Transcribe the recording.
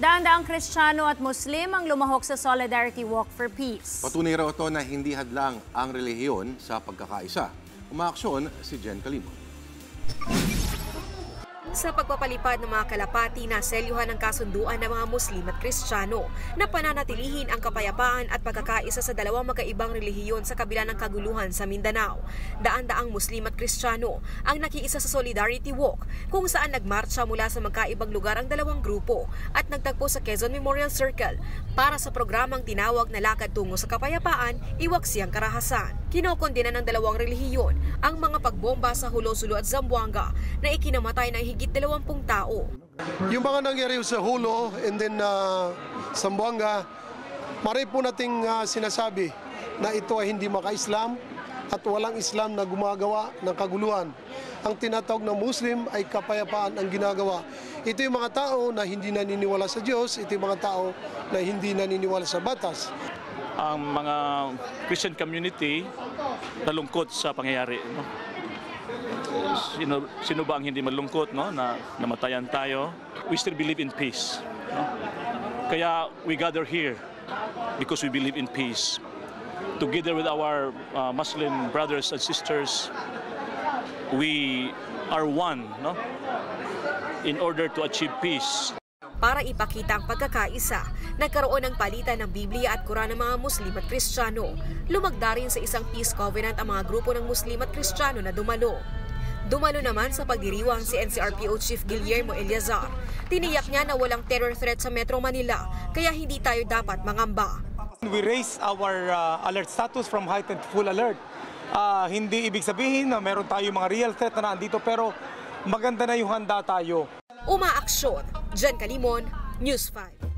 Daan-daang Kristiyano at Muslim ang lumahok sa Solidarity Walk for Peace. Patunay raw ito na hindi hadlang ang relihiyon sa pagkakaisa. Umaaksyon si Jen Kalimon. Sa pagpapalipad ng mga kalapati na selyuhan ng kasunduan ng mga Muslim at Kristiyano na pananatilihin ang kapayapaan at pagkakaisa sa dalawang magkaibang relihiyon sa kabila ng kaguluhan sa Mindanao. Daan-daang Muslim at Kristiyano ang nakiisa sa Solidarity Walk kung saan nagmarcha mula sa magkaibang lugar ang dalawang grupo at nagtagpo sa Quezon Memorial Circle para sa programang tinawag na Lakad Tungo sa Kapayapaan, Iwaksiyang Karahasan. Kinokondena ng dalawang relihiyon ang mga pagbomba sa Hulo-Sulo at Zamboanga na ikinamatay ng higit 20 tao. Yung mga nangyari sa Hulo and then uh, Sambuanga, mari po nating uh, sinasabi na ito ay hindi maka-Islam at walang Islam na gumagawa ng kaguluhan. Ang tinatawag ng Muslim ay kapayapaan ang ginagawa. Ito yung mga tao na hindi naniniwala sa Diyos, ito yung mga tao na hindi naniniwala sa batas. ang mga Christian community nalungkot sa pangyayari. No? Sino, sino ba ang hindi malungkot no? na namatayan tayo? We still believe in peace. No? Kaya we gather here because we believe in peace. Together with our uh, Muslim brothers and sisters, we are one no? in order to achieve peace. Para ipakita ang pagkakaisa, nagkaroon ng palitan ng Biblia at Quran ng mga Muslim at Kristiyano. Lumagda rin sa isang peace covenant ang mga grupo ng Muslim at Kristiyano na dumalo. Dumalo naman sa pagdiriwang si NCRPO Chief Guillermo Eliazar. Tiniyak niya na walang terror threat sa Metro Manila, kaya hindi tayo dapat mangamba. We raise our uh, alert status from heightened full alert. Ah, hindi ibig sabihin na meron tayo mga real threat na nandito pero maganda na yung handa tayo. Umaaksyon, Jen Kalimon, News 5.